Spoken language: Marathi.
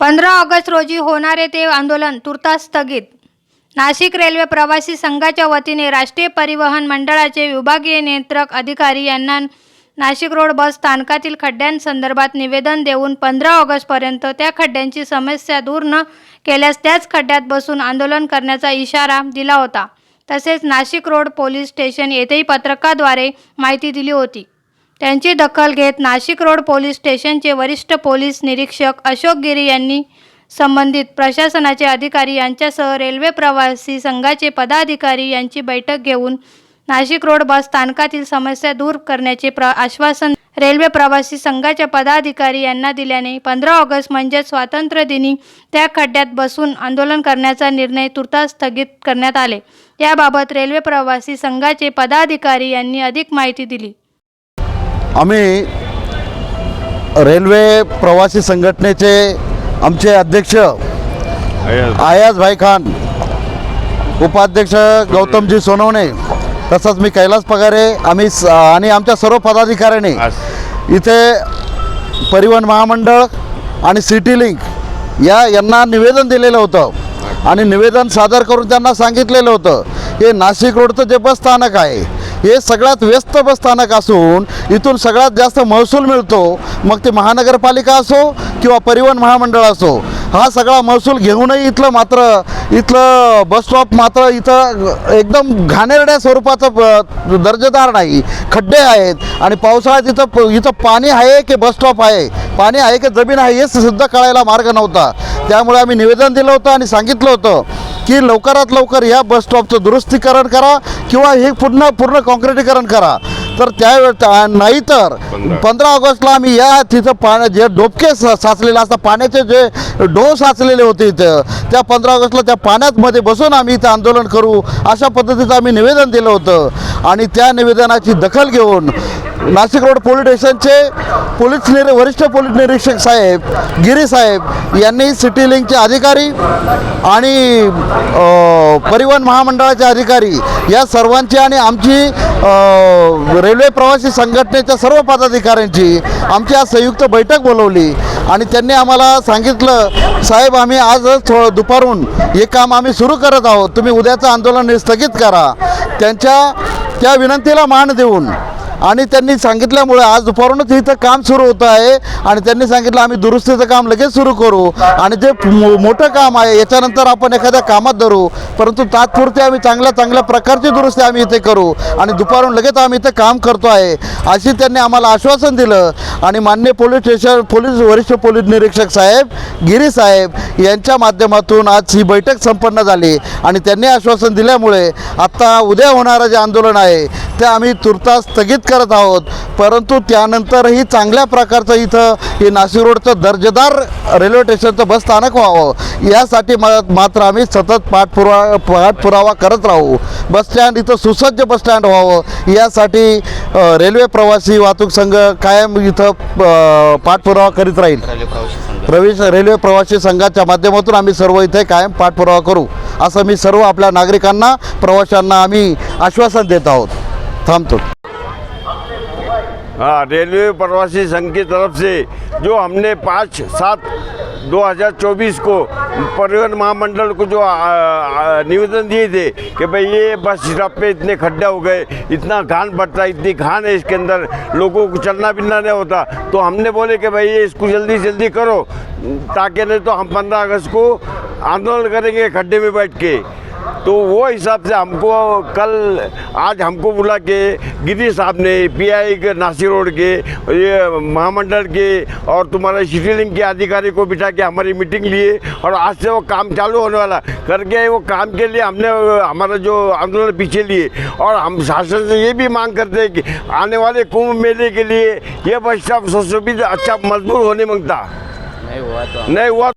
पंधरा ऑगस्ट रोजी होणारे ते आंदोलन तुर्तास स्थगित. नाशिक रेल्वे प्रवासी संघाच्या वतीने राष्ट्रीय परिवहन मंडळाचे विभागीय नियंत्रक अधिकारी यांना नाशिक रोड बस स्थानकातील खड्ड्यांसंदर्भात निवेदन देऊन पंधरा ऑगस्टपर्यंत त्या खड्ड्यांची समस्या दूर न केल्यास त्याच खड्ड्यात बसून आंदोलन करण्याचा इशारा दिला होता. तसेच नाशिक रोड पोलीस स्टेशन येथेही पत्रकाद्वारे माहिती दिली होती. त्यांची दखल घेत नाशिक रोड पोलीस स्टेशनचे वरिष्ठ पोलीस निरीक्षक अशोक गिरी यांनी संबंधित प्रशासनाचे अधिकारी यांच्यासह रेल्वे प्रवासी संघाचे पदाधिकारी यांची बैठक घेऊन नाशिक रोड बस स्थानकातील समस्या दूर करण्याचे प्र आश्वासन रेल्वे प्रवासी संघाच्या पदाधिकारी यांना दिल्याने पंधरा ऑगस्ट म्हणजेच स्वातंत्र्यदिनी त्या खड्ड्यात बसून आंदोलन करण्याचा निर्णय तुर्तास स्थगित करण्यात आले. याबाबत रेल्वे प्रवासी संघाचे पदाधिकारी यांनी अधिक माहिती दिली. आम्ही रेल्वे प्रवासी संघटनेचे आमचे अध्यक्ष आयाज. भाई खान उपाध्यक्ष गौतमजी सोनवणे तसंच मी कैलास पगारे आम्ही आणि आमच्या सर्व पदाधिकाऱ्यांनी इथे परिवहन महामंडळ आणि सिटी लिंक या यांना निवेदन दिलेलं होतं आणि निवेदन सादर करून त्यांना सांगितलेलं होतं हे नाशिक रोडचं जे बस स्थानक आहे हे सगळ्यात व्यस्त बस स्थानक असून इथून सगळ्यात जास्त महसूल मिळतो. मग ते महानगरपालिका असो किंवा परिवहन महामंडळ असो हा सगळा महसूल घेऊनही इथलं मात्र इथलं बस स्टॉप मात्र इथं एकदम घाणेरड्या स्वरूपाचं दर्जेदार नाही. खड्डे आहेत आणि पावसाळ्यात इथं प- इथं पाणी आहे की बस स्टॉप आहे? पाणी आहे की जमीन आहे हे सुद्धा कळायला मार्ग नव्हता. त्यामुळे आम्ही निवेदन दिलं होतं आणि सांगितलं होतं की लवकरात लवकर ह्या बस स्टॉपचं दुरुस्तीकरण करा किंवा हे पूर्ण पूर्ण कॉन्क्रिटीकरण करा. तर त्यावेळे त्या- नाहीतर पंधरा. ऑगस्टला आम्ही या तिथं पाण्या जे डोबके साचलेले असतात पाण्याचे जे डो साचलेले होते इथं त्या पंधरा ऑगस्टला त्या पाण्यामध्ये बसून आम्ही इथं आंदोलन करू अशा पद्धतीचं आम्ही निवेदन दिलं होतं. आणि त्या निवेदनाची दखल घेऊन नाशिक रोड पोलीस स्टेशनचे पोलीस निरी वरिष्ठ पोलीस निरीक्षक साहेब गिरी साहेब यांनी सिटी लिंकचे अधिकारी आणि परिवहन महामंडळाचे अधिकारी या सर्वांची आणि आमची रेल्वे प्रवासी संघटनेच्या सर्व पदाधिकाऱ्यांची आमची आज संयुक्त बैठक बोलवली आणि त्यांनी आम्हाला सांगितलं साहेब आम्ही आजच थोडं दुपारून हे काम आम्ही सुरू करत आहोत. तुम्ही उद्याचं आंदोलन स्थगित करा. त्यांच्या त्या विनंतीला मान देऊन आणि त्यांनी सांगितल्यामुळे आज दुपारूनच इथं काम सुरू होतं आहे. आणि त्यांनी सांगितलं आम्ही दुरुस्तीचं काम लगेच सुरू करू. आणि जे मो- मोठं काम आहे याच्यानंतर आपण एखाद्या कामात धरू. परंतु तात्पुरते आम्ही चांगल्या चांगल्या प्रकारची दुरुस्ती आम्ही इथे करू. आणि दुपारून लगेच आम्ही इथं काम करतो आहे अशी त्यांनी आम्हाला आश्वासन दिलं. आणि मान्य पोलीस स्टेशन पोलीस वरिष्ठ पोलीस निरीक्षक साहेब गिरी साहेब यांच्या माध्यमातून आज ही बैठक संपन्न झाली. आणि त्यांनी आश्वासन दिल्यामुळे आत्ता उद्या होणारं जे आंदोलन आहे ते आम्ही तुर्तास स्थगित करत आहोत. परंतु त्यानंतरही चांगल्या प्रकारचं इथं हे नाशिक रोडचं दर्जेदार रेल्वे स्टेशनचं बस स्थानक व्हावं. यासाठी मा- मात्र आम्ही सतत पाठपुरावा पाठपुरावा करत राहू. बस स्टँड इथं सुसज्ज बस स्टँड व्हावं. यासाठी रेल्वे प्रवासी वाहतूक संघ कायम इथं पाठपुरावा करीत राहील. प्रवेश रेल्वे प्रवासी संघाच्या माध्यमातून आम्ही सर्व इथे कायम पाठपुरावा करू. असं मी सर्व आपल्या नागरिकांना प्रवाशांना आम्ही आश्वासन देत आहोत. थांबतो. हाँ रेलवे प्रवासी संघ की तरफ से जो हमने पाँच सात 2024 को परिवहन महामंडल को जो निवेदन दिए थे कि भाई ये बस स्टॉप पे इतने खड्डे हो गए इतना घान बढ़ता है इतनी घान है इसके अंदर लोगों को चलना फिरना नहीं होता। तो हमने बोले कि भाई ये इसको जल्दी से जल्दी करो ताकि नहीं तो हम पंद्रह अगस्त को आंदोलन करेंगे खड्डे में बैठ के। तो वो हिसाब से हमको कल आज हमको बुला के गिरी साहब ने पीआई के नासिर रोड के ये महामंडल के और तुम्हारे सिटी लिंक के अधिकारी को बिठा के हमारी मीटिंग लिए और आज से वो काम चालू होने वाला। करके वो काम के लिए हमने हमारा जो आंदोलन पीछे लिए। और हम शासन से ये भी मांग करते हैं कि आने वाले कुंभ मेले के लिए ये बस स्टॉप सुशोभित अच्छा मजबूत होने मांगता। नहीं हुआ तो। नहीं हुआ